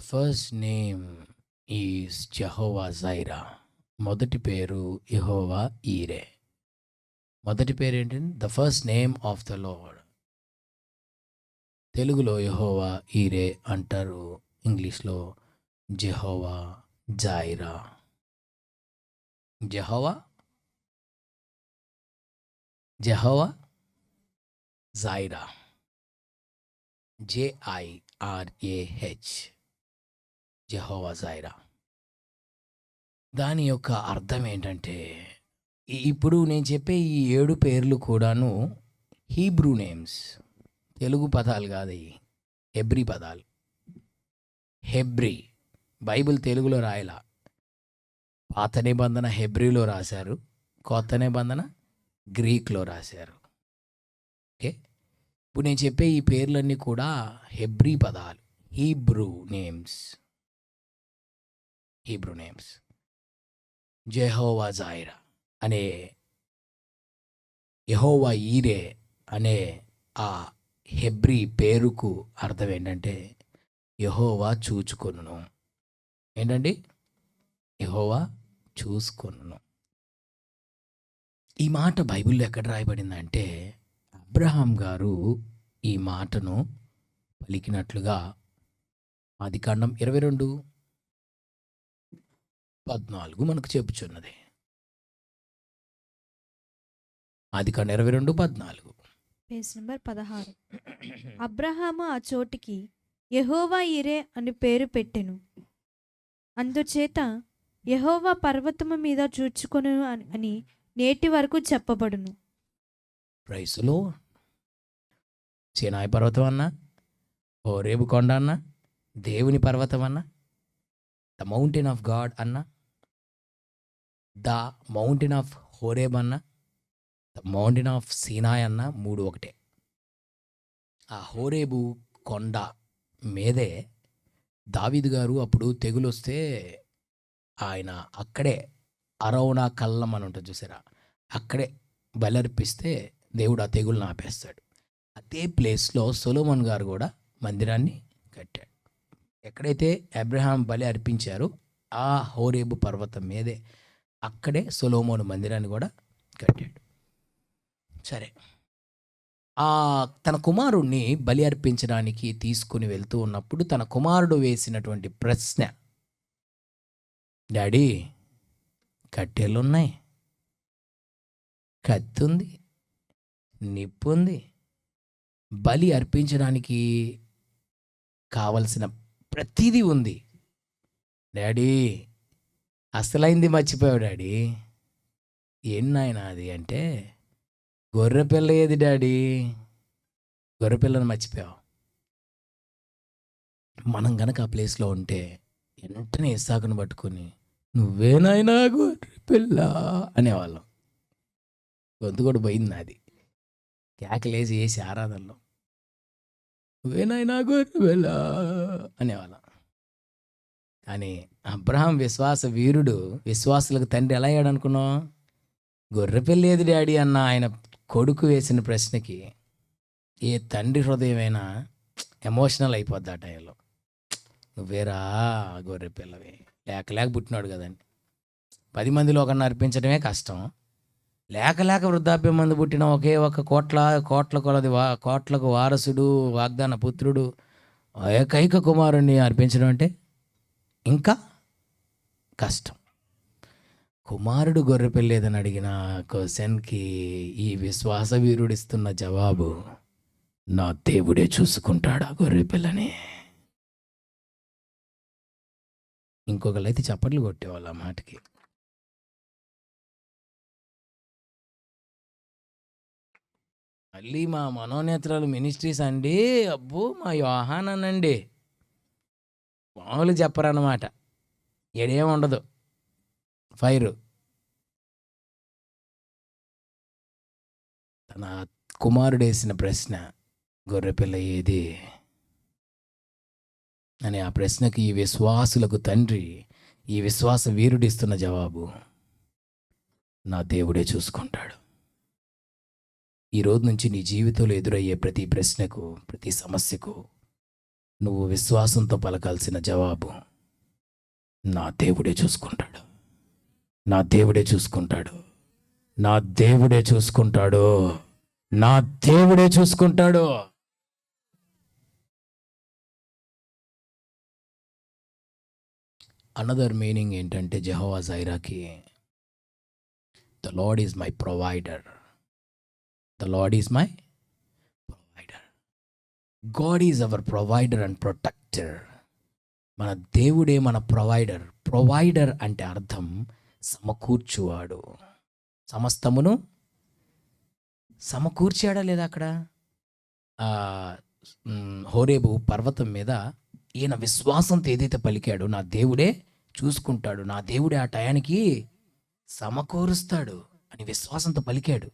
The first name is Jehovah Jireh. మొదటి పేరు యెహోవా ఈరే. మొదటి పేరు ఏంటంటే the first name of the lord తెలుగులో యెహోవా ఈరే అంటారు. ఇంగ్లీష్లో Jehovah Jireh Jehovah? Jehovah Jireh J I R A H Jehovah Jireh దాని యొక్క అర్థం ఏంటంటే ఇప్పుడు నేను చెప్పే ఈ ఏడు పేర్లు కూడాను హీబ్రూ నేమ్స్. తెలుగు పదాలు కాదు ఇవి హెబ్రీ పదాలు. హెబ్రీ బైబిల్ తెలుగులో రాయలా? పాత నిబంధన హెబ్రీలో రాశారు కొత్త నిబంధన గ్రీక్లో రాశారు. ఓకే? ఇప్పుడు నేను చెప్పే ఈ పేర్లన్నీ కూడా హెబ్రీ పదాలు Hebrew names. Hebrew names Jehovah Jireh అనే యెహోవా ఈరే అనే ఆ హెబ్రీ పేరుకు అర్థం ఏంటంటే యెహోవా చూచుకొనును. ఏంటండి? యహోవా చూసుకొనును ఈ మాట బైబిల్లో ఎక్కడ రాయబడిందంటే అబ్రహాం గారు ఈ మాటను పలికినట్లుగా ఆదికాండం ఇరవై రెండు. పద్నాలుగు మనకు చెప్పుచున్నది ఆదికాండం ఇరవై రెండు పద్నాలుగు. పేజ్ నెంబర్ పదహారు. అబ్రహాము ఆ చోటికి యెహోవా ఇరే అని పేరు పెట్టెను. అందుచేత యెహోవా పర్వతము మీద చూచుకొను అని- నేటి వరకు చెప్పబడును. రైసులో సినాయి పర్వతం అన్నా ఓరేబు కొండ అన్నా దేవుని పర్వతం అన్నా ద మౌంటైన్ ఆఫ్ గాడ్ అన్న? ద మౌంటైన్ ఆఫ్ హోరేబ్ అన్న? ద మౌంటైన్ ఆఫ్ సీనాయ్ అన్న? మూడు ఒకటే. ఆ హోరేబు కొండ మీదే దావీదు గారు అప్పుడు తెగులు వస్తే ఆయన అక్కడే అరౌనా కల్లం అని ఉంటుంది చూసారా? అక్కడే బలర్పిస్తే దేవుడు ఆ తెగులను ఆపేస్తాడు. అదే ప్లేస్లో సొలోమన్ గారు కూడా మందిరాన్ని కట్టాడు. ఎక్కడైతే అబ్రహాం బలి అర్పించారో ఆ హోరేబు పర్వతం మీదే అక్కడే సొలోమోను మందిరాన్ని కూడా కట్టాడు. సరే. ఆ తన కుమారుణ్ణి బలి అర్పించడానికి తీసుకుని వెళ్తూ ఉన్నప్పుడు తన కుమారుడు వేసినటువంటి ప్రశ్న డాడీ కట్టెలున్నాయి. కత్తి ఉంది నిప్పు ఉంది బలి అర్పించడానికి కావలసిన ప్రతిదీ ఉంది. డాడీ అసలైంది మర్చిపోయావు డాడీ. ఏం నాయనా అది అంటే గొర్రెపిల్ల ఏది డాడీ? గొర్రెపిల్లని మర్చిపోయావు. మనం గనక ఆ ప్లేస్లో ఉంటే వెంటనే ఇసాకును పట్టుకొని నువ్వేనాయనా గొర్రెపిల్ల అనేవాళ్ళం. గొంతు కూడా పోయింది నాది. కేకలేసి వేసి ఆరాధనలో. నువ్వేనాయనా గొర్రెపిల్ల అనేవాళ్ళం. కానీ అబ్రహాం విశ్వాస వీరుడు విశ్వాసులకు తండ్రి ఎలా అయ్యాడు అనుకున్నావు? గొర్రెపిల్ల ఏది డాడీ అన్న ఆయన కొడుకు వేసిన ప్రశ్నకి ఏ తండ్రి హృదయమైనా ఎమోషనల్ అయిపోద్ది ఆ టైంలో. నువ్వేరా గొర్రె పిల్లవి? లేక లేక పుట్టినాడు కదండి. పది మందిలో ఒకరిని అర్పించడమే కష్టం. లేక లేక వృద్ధాప్యం మంది పుట్టిన ఒకే ఒక కోట్ల కోట్ల కొలది వా కోట్లకు వారసుడు వాగ్దాన పుత్రుడు ఏకైక కుమారుణ్ణి అర్పించడం అంటే ఇంకా కష్టం. కుమారుడు గొర్రెపిల్ల ఏదని అడిగిన క్వశ్చన్కి ఈ విశ్వాస వీరుడిస్తున్న జవాబు నా దేవుడే చూసుకుంటాడా గొర్రెపిల్లని ఇంకొకళ్ళైతే చప్పట్లు కొట్టేవాళ్ళు ఆ మాటకి. మళ్ళీ మా మనోనేత్రాలు మినిస్ట్రీస్ అండి. అబ్బో మా యోహానండి మామూలు చెప్పరన్నమాట. ఎడేం ఉండదు. ఫైరు. తన కుమారుడు వేసిన ప్రశ్న గొర్రెపిల్ల ఏది? అని ఆ ప్రశ్నకి ఈ విశ్వాసులకు తండ్రి ఈ విశ్వాస వీరుడిస్తున్న జవాబు నా దేవుడే చూసుకుంటాడు. ఈ రోజు నుంచి నీ జీవితంలో ఎదురయ్యే ప్రతి ప్రశ్నకు ప్రతి సమస్యకు నువ్వు విశ్వాసంతో పలకాల్సిన జవాబు నా దేవుడే చూసుకుంటాడు. నా దేవుడే చూసుకుంటాడు. నా దేవుడే చూసుకుంటాడు. నా దేవుడే చూసుకుంటాడు. అనదర్ మీనింగ్ ఏంటంటే Jehovah జైరాకి the lord is my provider the lord is my provider God is our provider and protector మన దేవుడే మన ప్రొవైడర్ ప్రొవైడర్ అంటే అర్థం సమకూర్చువాడు. సమస్తమును సమకూర్చాడా లేదా అక్కడ? హోరేబు పర్వతం మీద ఈయన విశ్వాసంతో ఏదైతే పలికాడో నా దేవుడే చూసుకుంటాడు. నా దేవుడే ఆ టయానికి సమకూరుస్తాడు అని విశ్వాసంతో పలికాడు.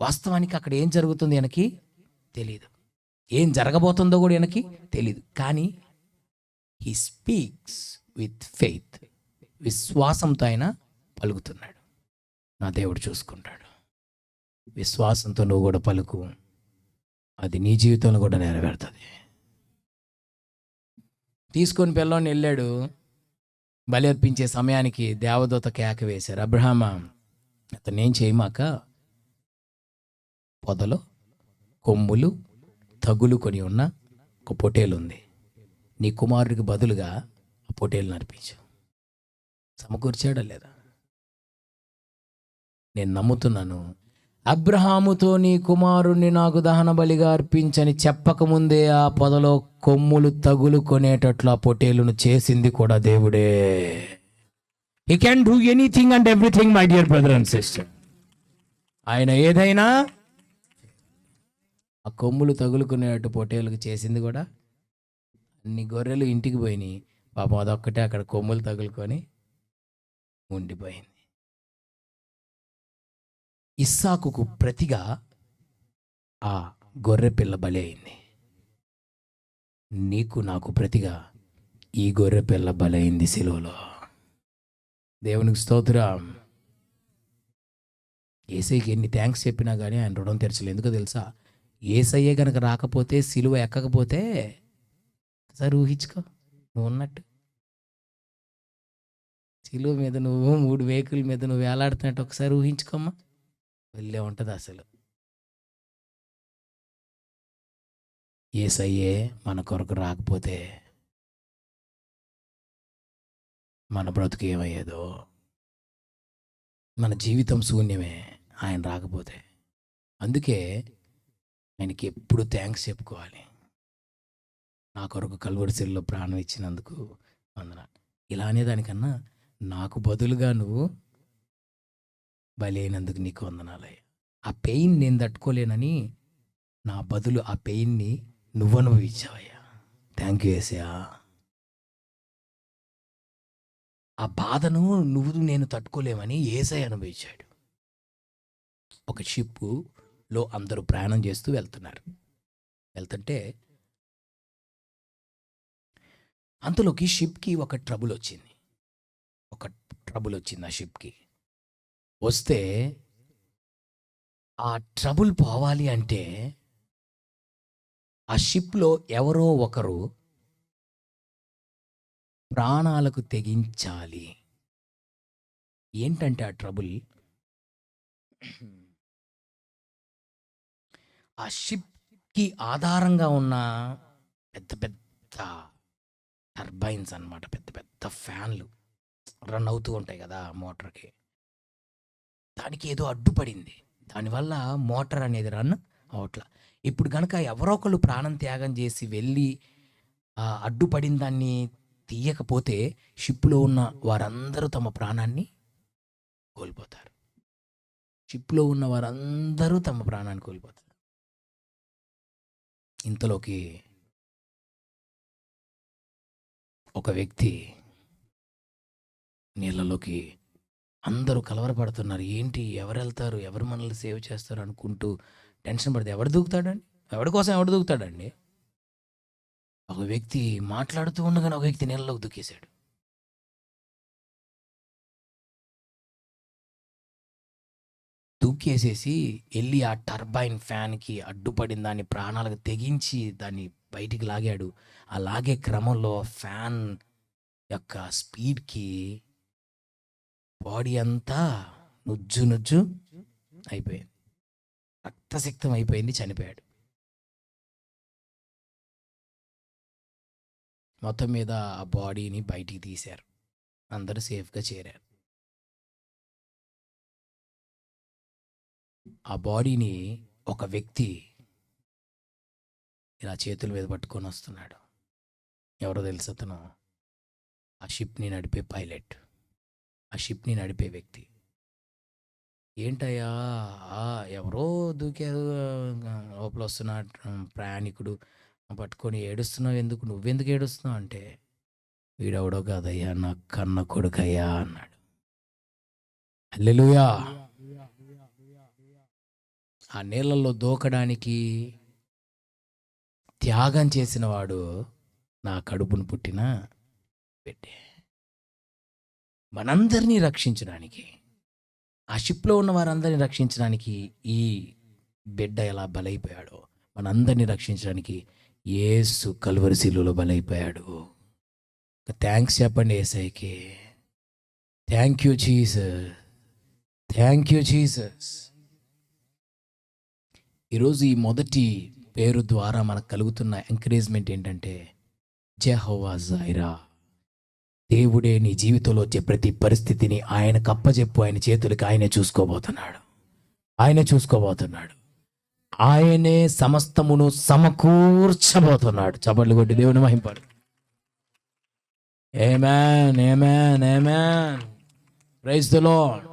వాస్తవానికి అక్కడ ఏం జరుగుతుంది వెనక్కి తెలియదు ఏం జరగబోతుందో కూడా వెనక్కి తెలియదు కానీ హీ స్పీక్స్ విత్ ఫెయిత్ విశ్వాసంతో ఆయన పలుకుతున్నాడు. నా దేవుడు చూసుకుంటాడు. విశ్వాసంతో నువ్వు కూడా పలుకు. అది నీ జీవితంలో కూడా నెరవేరుతుంది. తీసుకొని పిల్లోని వెళ్ళాడు. బలి అర్పించే సమయానికి దేవదూత కేక వేశారు. అబ్రహామ అతను ఏం చేయమాక పొదలో కొమ్ములు తగులుకొని ఉన్న ఒక పొటేలు ఉంది నీ కుమారుడికి బదులుగా ఆ పొటేలు నడిపించు. సమకూర్చాడా లేదా? నేను నమ్ముతున్నాను అబ్రహాముతో నీ కుమారుణ్ణి నాకు దహన బలిగా అర్పించని చెప్పకముందే ఆ పొదలో కొమ్ములు తగులు కొనేటట్లు ఆ పొటేలును చేసింది కూడా దేవుడే. He can do anything and everything my dear brother and sister ఆయన ఏదైనా ఆ కొమ్ములు తగులుకునేటట్టు పొటేలుకు చేసింది కూడా. అన్ని గొర్రెలు ఇంటికి పోయినాయి. పాపం అదొక్కటే అక్కడ కొమ్ములు తగులుకొని ఉండిపోయింది. ఇస్సాకుకు ప్రతిగా ఆ గొర్రె పిల్ల బలి అయింది. నీకు నాకు ప్రతిగా ఈ గొర్రె పిల్ల బలైంది సిలువలో. దేవునికి స్తోత్రం. ఏసైకి ఎన్ని థ్యాంక్స్ చెప్పినా కానీ ఆయన రుణం తెరచలేదు. ఎందుకో తెలుసా? ఏసయ్యే గనక రాకపోతే సిలువ ఎక్కకపోతే ఒకసారి ఊహించుకో నువ్వు ఉన్నట్టు. సిలువ మీద నువ్వు మూడు వెహికల్ మీద నువ్వు వేలాడుతున్నట్టు ఒకసారి ఊహించుకోమ్మా వెళ్ళే ఉంటుంది అసలు. ఏసయ్యే మన కొరకు రాకపోతే మన బ్రతుకు ఏమయ్యేదో. మన జీవితం శూన్యమే ఆయన రాకపోతే. అందుకే ఆయనకి ఎప్పుడు థ్యాంక్స్ చెప్పుకోవాలి. నా కొరకు కల్వరిశిల్లో ప్రాణం ఇచ్చినందుకు వందన ఇలా అనేదానికన్నా నాకు బదులుగా నువ్వు బలైనందుకు అయినందుకు నీకు వందనాలయ్య. ఆ పెయిన్ నేను తట్టుకోలేనని నా బదులు ఆ పెయిన్ని నువ్వు అనుభవించావయ్యా థ్యాంక్ యూ ఏసయా ఆ బాధను నువ్వు నేను తట్టుకోలేమని ఏసై అనుభవించాడు. ఒక షిప్పు లో అందరూ ప్రయాణం చేస్తూ వెళ్తున్నారు. వెళ్తుంటే అంతలోకి షిప్కి ఒక ట్రబుల్ వచ్చింది. ఒక ట్రబుల్ వచ్చింది ఆ షిప్కి. వస్తే ఆ ట్రబుల్ పోవాలి అంటే ఆ షిప్లో ఎవరో ఒకరు ప్రాణాలకు తెగించాలి. ఏంటంటే ఆ ట్రబుల్? ఆ షిప్కి ఆధారంగా ఉన్న పెద్ద పెద్ద టర్బైన్స్ అన్నమాట. పెద్ద పెద్ద ఫ్యాన్లు రన్ అవుతూ ఉంటాయి కదా మోటార్కి. దానికి ఏదో అడ్డుపడింది. దానివల్ల మోటార్ అనేది రన్ అవట్ల. ఇప్పుడు కనుక ఎవరో ఒకళ్ళు ప్రాణం త్యాగం చేసి వెళ్ళి అడ్డుపడిన దాన్ని తీయకపోతే షిప్లో ఉన్న వారందరూ తమ ప్రాణాన్ని కోల్పోతారు. షిప్లో ఉన్న వారందరూ తమ ప్రాణాన్ని కోల్పోతారు. ఇంతలోకి ఒక వ్యక్తి నీళ్ళలోకి అందరూ కలవరపడుతున్నారు. ఏంటి? ఎవరు వెళ్తారు? ఎవరు మనల్ని సేవ్ చేస్తారు అనుకుంటూ టెన్షన్ పడితే ఎవడు దూకుతాడండి? ఎవడి కోసం ఎవడు దూకుతాడండి? ఒక వ్యక్తి మాట్లాడుతూ ఉండగానే ఒక వ్యక్తి నీళ్ళలోకి దూకేశాడు. దూకేసేసి వెళ్ళి ఆ టర్బైన్ ఫ్యాన్కి అడ్డుపడిన దాన్ని ప్రాణాలకు తెగించి దాన్ని బయటికి లాగాడు. ఆ లాగే క్రమంలో ఫ్యాన్ యొక్క స్పీడ్కి బాడీ అంతా నుజ్జు నుజ్జు అయిపోయింది. రక్తసిక్తం అయిపోయింది చనిపోయాడు. మొత్తం మీద ఆ బాడీని బయటికి తీశారు. అందరూ సేఫ్గా చేరారు. ఆ బాడీని ఒక వ్యక్తి ఇలా చేతుల మీద పట్టుకొని వస్తున్నాడు. ఎవరో తెలుసు అతను? ఆ షిప్ని నడిపే పైలట్. ఆ షిప్ని నడిపే వ్యక్తి. ఏంటయ్యా? ఎవరో దూకారు లోపల వస్తున్న ప్రయాణికుడు. పట్టుకొని ఏడుస్తున్నావు ఎందుకు? నువ్వెందుకు ఏడుస్తున్నావు అంటే వీడెవడో కాదయ్యా నా కన్న కొడుకయ్యా అన్నాడు. అల్లెలుయా ఆ నీళ్ళల్లో దూకడానికి త్యాగం చేసిన వాడు నా కడుపును పుట్టిన పెట్టే మనందరినీ రక్షించడానికి ఆ షిప్లో ఉన్న వారందరినీ రక్షించడానికి ఈ బిడ్డ ఎలా బలైపోయాడో మనందరినీ రక్షించడానికి ఏసు కలువరి శిలువలో బలైపోయాడు. థ్యాంక్స్ చెప్పండి ఏసైకి. Thank you Jesus. Thank you Jesus. ఈరోజు ఈ మొదటి పేరు ద్వారా మనకు కలుగుతున్న ఎంకరేజ్మెంట్ ఏంటంటే జెహోవా జైరా దేవుడే నీ జీవితంలో వచ్చే ప్రతి పరిస్థితిని ఆయన కప్పచెప్పు ఆయన చేతులకి ఆయనే చూసుకోబోతున్నాడు. ఆయనే చూసుకోబోతున్నాడు. ఆయనే సమస్తమును సమకూర్చబోతున్నాడు. చపట్లు కొట్టి దేవుని మహింపాడు. Amen amen amen praise the lord